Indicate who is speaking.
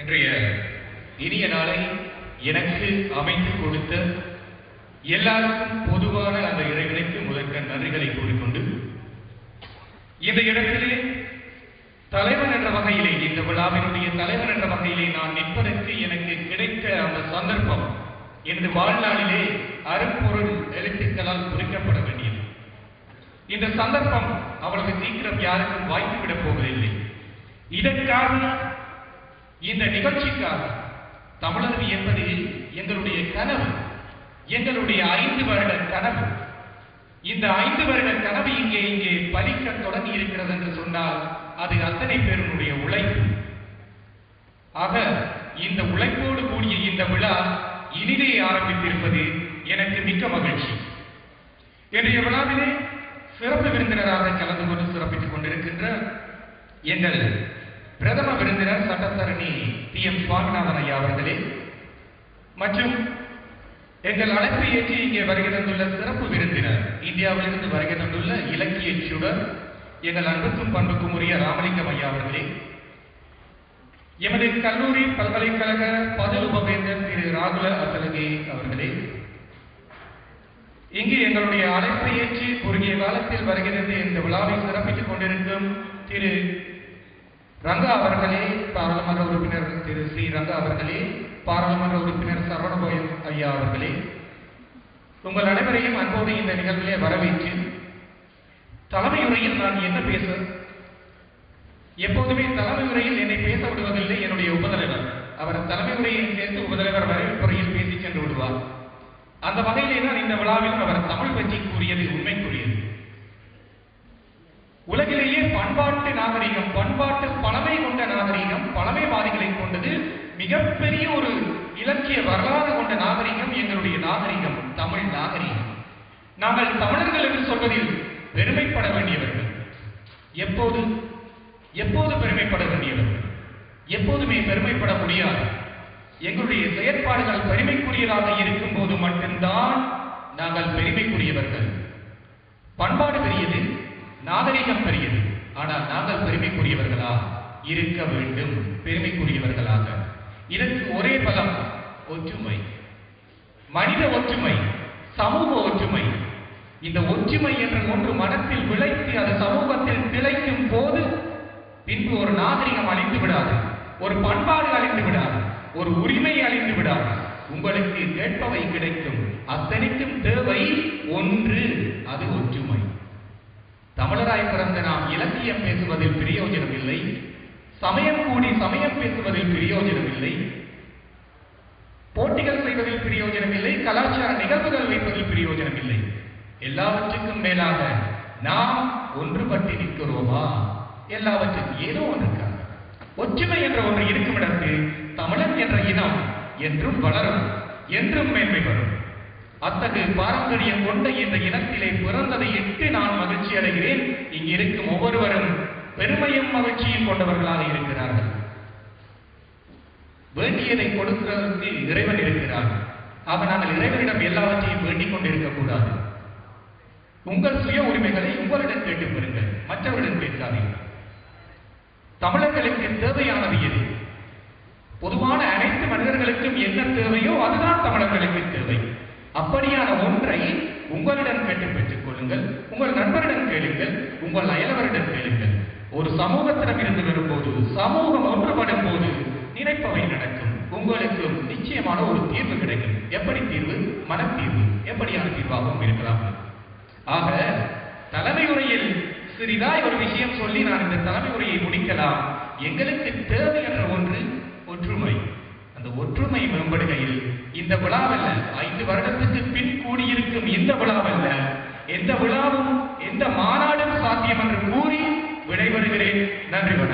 Speaker 1: இன்றைய இனிய நாளை எனக்கு அமைத்து கொடுத்த எல்லாருக்கும் பொதுவான அந்த இறைவனுக்கு முதற்க நன்றிகளை கூறிக்கொண்டு இந்த இடத்திலே தலைவன் என்ற வகையிலே இந்த விழாவினுடைய தலைவன் என்ற வகையிலே நான் நிற்பதற்கு எனக்கு கிடைத்த அந்த சந்தர்ப்பம் எனது வாழ்நாளிலே அருப்பொருள் எழுத்துக்களால் குறிக்கப்பட வேண்டியது. இந்த சந்தர்ப்பம் அவளுக்கு சீக்கிரம் யாருக்கும் வாய்ப்பு விட போவதில்லை. இதற்காக இந்த நிகழ்ச்சிக்காக தமிழர் என்பது எங்களுடைய கனவு. எங்களுடைய ஐந்து வருட கனவு. இந்த ஐந்து வருட கனவு இங்கே இங்கே பலிக்க தொடங்கி இருக்கிறது என்று சொன்னால் அது அத்தனை பேருடைய உழைப்பு. ஆக இந்த உழைப்போடு கூடிய இந்த விழா இனிதே ஆரம்பித்திருப்பது எனக்கு மிக்க மகிழ்ச்சி. இன்றைய விழாவிலே சிறப்பு விருந்தினராக கலந்து கொண்டு சிறப்பித்துக் கொண்டிருக்கின்ற எங்கள் பிரதம விருந்தினர் சட்டத்தரணி டி எம் சுவாமிநாதன் ஐயா அவர்களே மற்றும் எங்கள் அழைப்பை ஏற்றி இங்கே வருகை தந்துள்ள சிறப்பு விருந்தினர் இந்தியாவிலிருந்து வருகை தந்துள்ள இலக்கிய சுடர் எங்கள் அன்புக்கும் பண்புக்கும் உரிய ராமலிங்கம் ஐயா அவர்களே எமது கல்லூரி பல்கலைக்கழக பதில் உபவேந்தர் திரு ராகுல அசலகே அவர்களே இங்கு எங்களுடைய அழைப்பை ஏற்றி குறுகிய காலத்தில் வருகிறது இந்த விழாவை சிறப்பித்துக் கொண்டிருக்கும் திரு ரங்கா அவர்களே பாராளுமன்ற உறுப்பினர் திரு ஸ்ரீ ரங்கா அவர்களே பாராளுமன்ற உறுப்பினர் சரவணபோயன் ஐயா அவர்களே உங்கள் அனைவரையும் அன்போடு இந்த நிகழ்விலே வரவேற்று தலைமை நான் என்ன பேச எப்போதுமே தலைமையுறையில் என்னை பேச விடுவதில்லை என்னுடைய உபதலைவர். அவர் தலைமை சேர்த்து உபதலைவர் வரவேற்புறையில் பேசி சென்று விடுவார். அந்த வகையிலே தான் இந்த விழாவில் அவர் தமிழ் பற்றி கூறியது உண்மைக்குரியது. என்பது மிகப்பெரிய ஒரு இலக்கிய வரலாறு கொண்ட நாகரிகம் எங்களுடைய நாகரிகம் தமிழ் நாகரிகம். நாங்கள் தமிழர்கள் என்று சொல்வதில் பெருமைப்பட வேண்டியவர்கள். எப்போது? எப்போது பெருமைப்பட வேண்டியவர்கள்? எப்போதுமே பெருமைப்பட முடியாது. எங்களுடைய செயற்பாடுகள் பெருமைக்குரியதாக இருக்கும் போது மட்டும்தான் நாங்கள் பெருமைக்குரியவர்கள். பண்பாடு பெரியது நாகரிகம் பெரியது. ஆனால் நாங்கள் பெருமைக்குரியவர்களா? இருக்க வேண்டும் பெருமைக்குரியவர்களாக. இதற்கு ஒரே பலம் ஒற்றுமை. மனித ஒற்றுமை சமூக ஒற்றுமை. இந்த ஒற்றுமை என்ற ஒன்று மனத்தில் விளைத்து அது சமூகத்தில் திளைக்கும் போது பின்பு ஒரு நாகரிகம் அழிந்து விடாது ஒரு பண்பாடு அழிந்து விடாது ஒரு உரிமை அழிந்து விடாது. உங்களுக்கு கேட்பவை கிடைக்கும். அத்தனைக்கும் தேவை ஒன்று அது ஒற்றுமை. தமிழராய் பிறந்த நாம் இலக்கியம் பேசுவதில் பிரயோஜனம் இல்லை. சமயம் கூடி சமயம் பேசுவதில் பிரயோஜனம் இல்லை போட்டிகள் செய்வதில் பிரயோஜனம் இல்லை கலாச்சார நிகழ்வுகள் வைப்பதில் பிரயோஜனம் இல்லை எல்லாவற்றுக்கும் மேலாக நாம் ஒன்றுபட்டு நிற்கிறோமா? எல்லாவற்றுக்கும் ஏதோ ஒன்றுக்காக ஒற்றுமை என்ற ஒன்று இருக்கும் இடத்தில் தமிழன் என்ற இனம் என்றும் வளரும் என்றும் மேன்மை பெறும். அத்தகு பாரம்பரியம் கொண்ட இந்த இனத்திலே பிறந்ததை இட்டு நான் மகிழ்ச்சி அடைகிறேன் இங்கிருக்கும் ஒவ்வொருவரும் பெருமையும் மகிழ்ச்சியும் கொண்டவர்களாக இருக்கிறார்கள். வேண்டியதை கொடுக்கிறதற்கு இறைவன் இருக்கிறார் ஆக நாங்கள் இறைவனிடம் எல்லாவற்றையும் வேண்டிக் கொண்டிருக்க கூடாது. உங்கள் சுய உரிமைகளை உங்களிடம் கேட்டு பெறுங்கள் மற்றவரிடம் பேசாதீர்கள் தமிழர்களுக்கு தேவையானது எது? பொதுவான அனைத்து மனிதர்களுக்கும் என்ன தேவையோ அதுதான் தமிழர்களுக்கு தேவை. அப்படியான ஒன்றை உங்களிடம் கேட்டு பெற்றுக் கொள்ளுங்கள். உங்கள் நண்பரிடம் கேளுங்கள். உங்கள் அயலவரிடம் கேளுங்கள். ஒரு சமூகத்திடம் இருந்து வரும்போது சமூகம் ஒன்றுபடும் போது நினைப்பவை நடக்கும். உங்களுக்கு நிச்சயமான ஒரு தீர்வு கிடைக்கும். எப்படி தீர்வு? மனத்தீர்வு. எப்படியான தீர்வாகவும் இருக்கலாம். ஆக தலைமை உரையில் சிறிதாய் ஒரு விஷயம் சொல்லி நான் இந்த தலைமை உரையை முடிக்கலாம். எங்களுக்கு தேவை என்ற ஒன்று ஒற்றுமை. அந்த ஒற்றுமை மேம்படுகையில் இந்த விழாவல்ல. ஐந்து வருடத்துக்கு பின் கூடியிருக்கும் இந்த விழாவல்ல. எந்த விழாவும் எந்த மாநாடும் சாத்தியம் என்று கூறி Henry